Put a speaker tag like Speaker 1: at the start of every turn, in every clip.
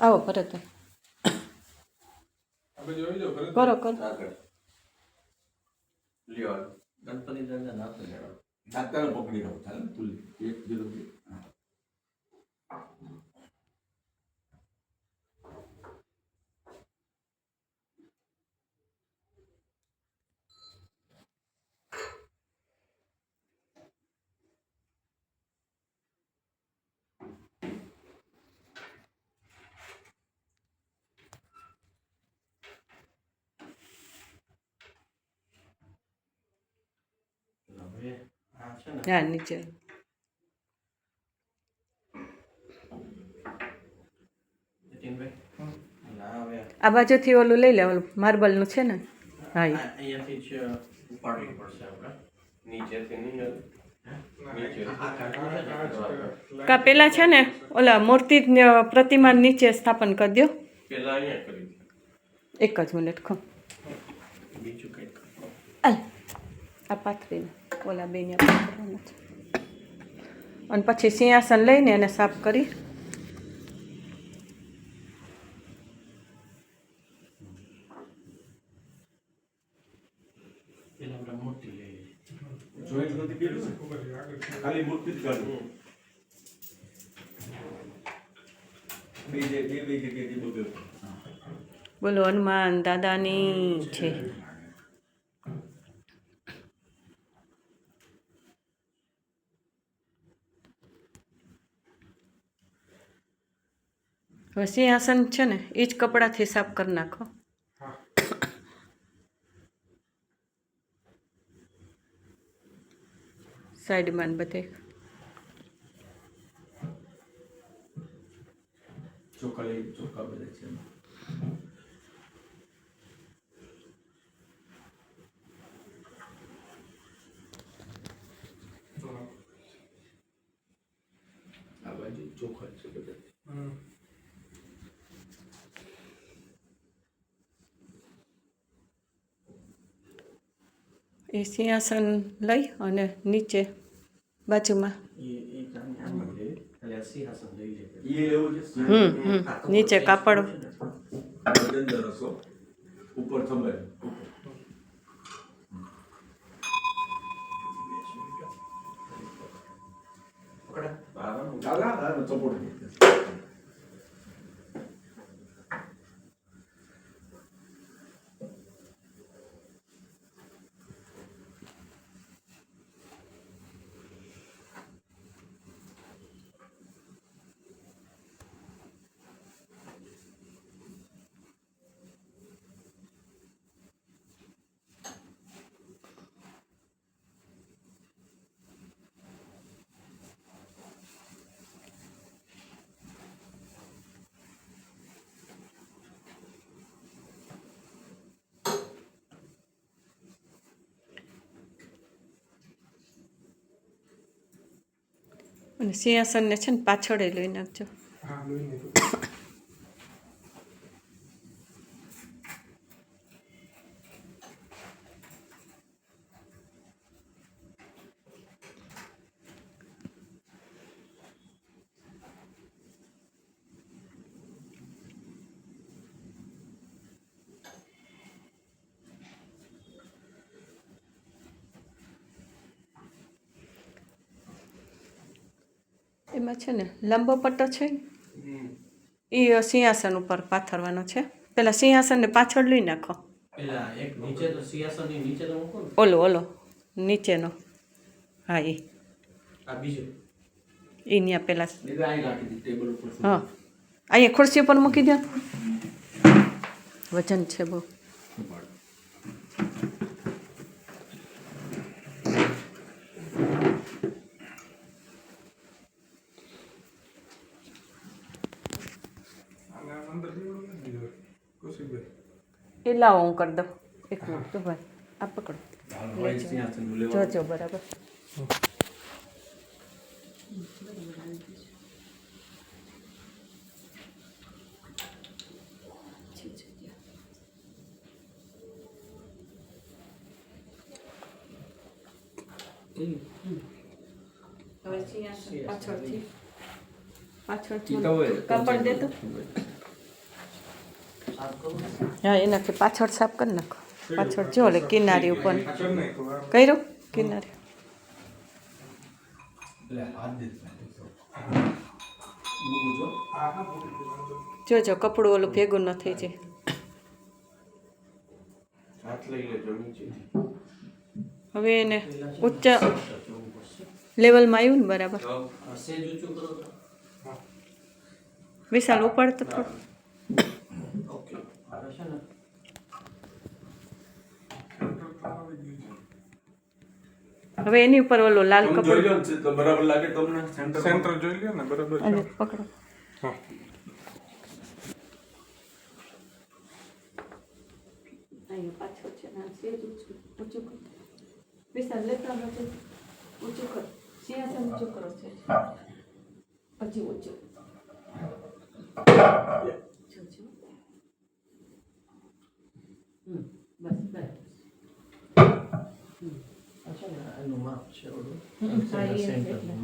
Speaker 1: આવો ભરત કરો કરો.
Speaker 2: ગણપતિ દાદા
Speaker 3: દાંતાને પકડી રહો ચાલે. ને તુલી એક હા
Speaker 1: નીચે. આ બાજુથી ઓલું લઈ લે ઓલું માર્બલનું છે ને? હા
Speaker 2: અહીંયાથી જ ઉપાડવું પડશે આપણે. નીચેથી નહીં
Speaker 1: કા પેલા છે ને ઓલા મૂર્તિ પ્રતિમા નીચે સ્થાપન કરી દો
Speaker 2: પેલા અહીંયા કરી દે.
Speaker 1: એક જ મિનિટ ખો.
Speaker 2: બીજું કંઈક
Speaker 1: આ પાથરીને. ઓલા બેને છે. અને પછી સિંહાસન લઈને એને સાફ કરી.
Speaker 3: ખાલી મૂર્તિ જ કાઢું.
Speaker 1: બોલો હનુમાન દાદાની છે. હવે સિંહાસન છે ને, એ જ કપડાથી સાફ કરી નાખો.
Speaker 4: હા
Speaker 1: સાઈડમાં ને બધે.
Speaker 3: ચોખા લઈ, ચોખા બધા છે એમાં. આ બાજુ ચોખા છે બધા
Speaker 4: હમ.
Speaker 1: એ સિંહાસન લઈ અને નીચે બાજુમાં. હમ નીચે કાપડ.
Speaker 3: ઉપર થંભે.
Speaker 2: પકડા.
Speaker 1: અને સિંહાસનને છે ને પાછળ લઈ નાખજો એમાં છે ને લાંબો પટ્ટો છે એ સિંહાસન ઉપર પાથરવાનો છે. પેલા સિંહાસનને પાછળ લઈ નાખો.
Speaker 2: ને
Speaker 1: ઓલો ઓલો નીચેનો. હા એ એ ત્યાં પેલા હા. અહીંયા ખુરશી ઉપર મૂકી દો વજન છે બહુ. લાવો હું કરી દઉં એક મિનિટ તો ભાઈ આ પકડો
Speaker 3: વાળી સિંહાસન લેવાનું
Speaker 1: જોજો બરાબર હવે સિંહાસન પાછળથી પાછળથી
Speaker 3: ઈ તો હોય.
Speaker 1: કાપડ દેતો
Speaker 2: સાફ કરવું છે
Speaker 1: હા એનાથી પાછળ સાફ કરી નાખો. પાછળ જો એટલે કિનારી ઉપર. કર્યું? કિનારી. જોજો કપડું ઓલું ભેગું ન થઈ જાય. હવે એને ઊંચા લેવલમાં આવ્યું ને બરાબર. વિશાલ ઉપાડતો થોડું.
Speaker 2: ને
Speaker 4: છે.
Speaker 1: હવે એની ઉપર ઓલો લાલ
Speaker 3: કપડો. જોઈ લો તો બરાબર લાગે તમને? સેન્ટર
Speaker 4: સેન્ટર જોઈ લ્યો ને બરાબર છે.
Speaker 1: પકડો.
Speaker 4: હા.
Speaker 1: છે ને સેજ ઊંચું ઊંચું કર. વિશાલ લેતા નથી ઊંચું કર. સિંહાસન ઊંચું કરો છે. પછી ઊંચું જોજો. હમ, બસ બસ
Speaker 2: આ છે ને એનું માપ છે ઓલું
Speaker 1: હમ, હા, એ જ
Speaker 2: સેન્ટરનું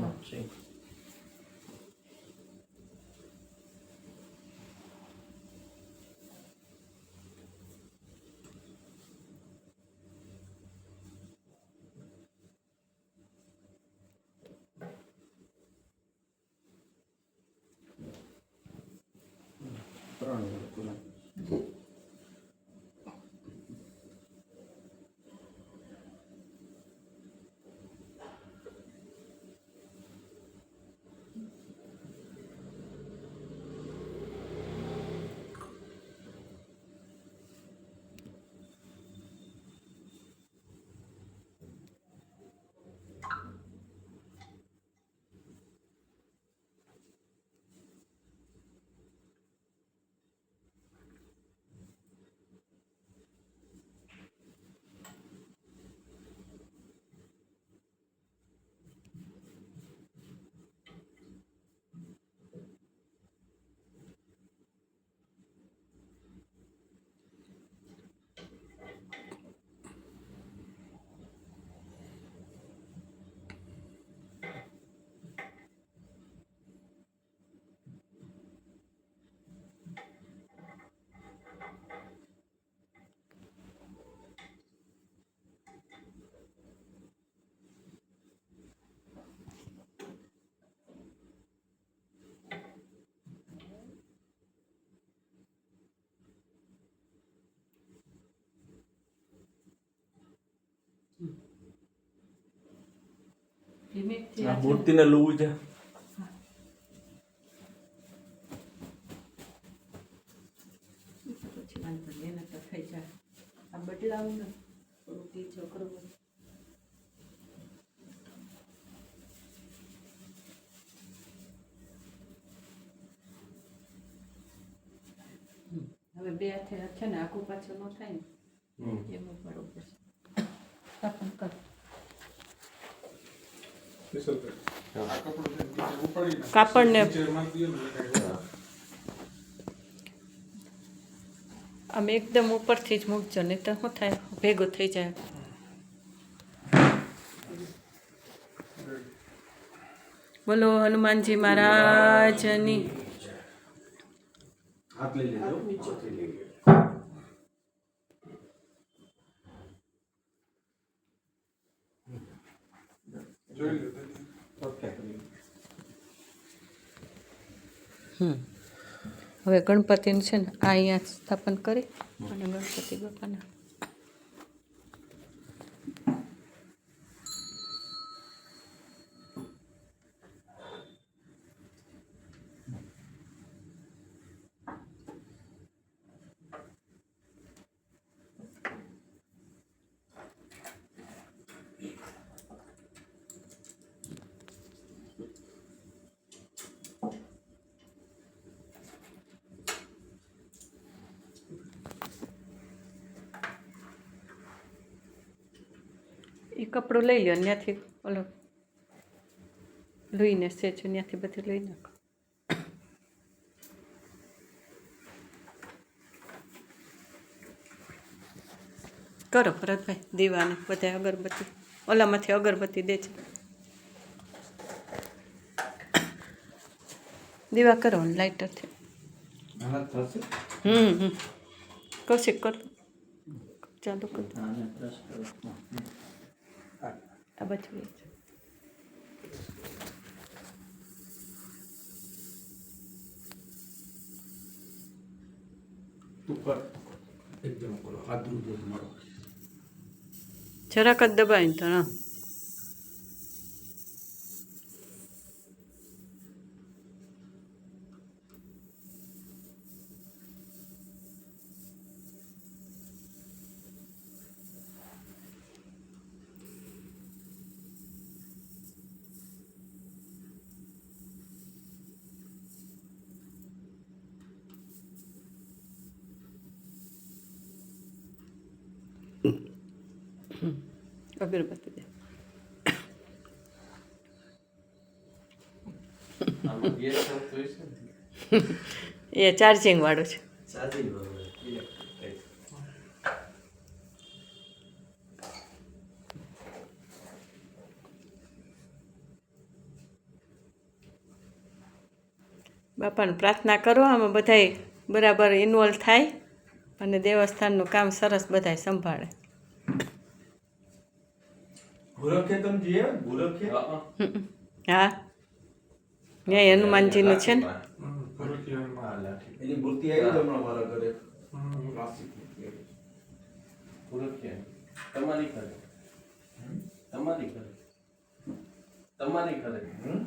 Speaker 3: આ
Speaker 1: આ
Speaker 3: મૂર્તિને લૂવું છે
Speaker 1: પછી વાંધો નહીં, એને તો થઈ જાય આ બદલાવું ને છોકરો હમ. હવે બે હાથે છે ને આખું પાછું ન થાય ને. એમાં બરોબર છે સ્થાપન કર
Speaker 4: વિશાલભાઈ, આ કપડું છે ને નીચે ઉપાડી નાખો.
Speaker 1: કાપડને- આમ એકદમ ઉપરથી જ મૂકજો નહીં તો શું થાય? ભેગું થઈ જાય. બોલો હનુમાનજી મહારાજની.
Speaker 3: હાથ લઈ લેજો
Speaker 2: નીચેથી લઈ લેજો
Speaker 4: જોઈ લો તો.
Speaker 2: ઓકે
Speaker 1: હમ હવે ગણપતિને છે ને આ અહીંયા સ્થાપન કરી અને ગણપતિ બાપાના એ કપડું લઈ લ્યો ત્યાંથી ઓલો લઈને સેચું ત્યાંથી બધું લઈ નાખો. કરો ભરતભાઈ દીવાને બધા અગરબત્તી ઓલામાંથી અગરબત્તી દે છે. દીવા કરો લાઇટરથી હમ હમ. કૌશિક કરો. ચાલુ કર.
Speaker 3: આને પ્રેસ કરો
Speaker 1: આ બાજુ એ છે.
Speaker 4: તું કર એકદમ કરો આદરું દૂધ મળો
Speaker 1: જરાક જ દબાવીને તો હા અગરબત્તી દે? એ ચાર્જિંગ વાળો છે બાપાને પ્રાર્થના કરો, આમાં બધાય બરાબર ઇન્વોલ્વ થાય અને દેવસ્થાનનું કામ સરસ બધાય સંભાળે
Speaker 3: ભૂરખે તમે જીએ ભૂરખે
Speaker 2: હા,
Speaker 1: ને ન્યાય હનુમાનજીનું છે ને.
Speaker 3: એની મૂર્તિ આવી તો હમણાં મારા ઘરે.
Speaker 2: પૂરક તમારી ઘરે. તમારી ઘરે. તમારી ઘરે.
Speaker 3: હમ?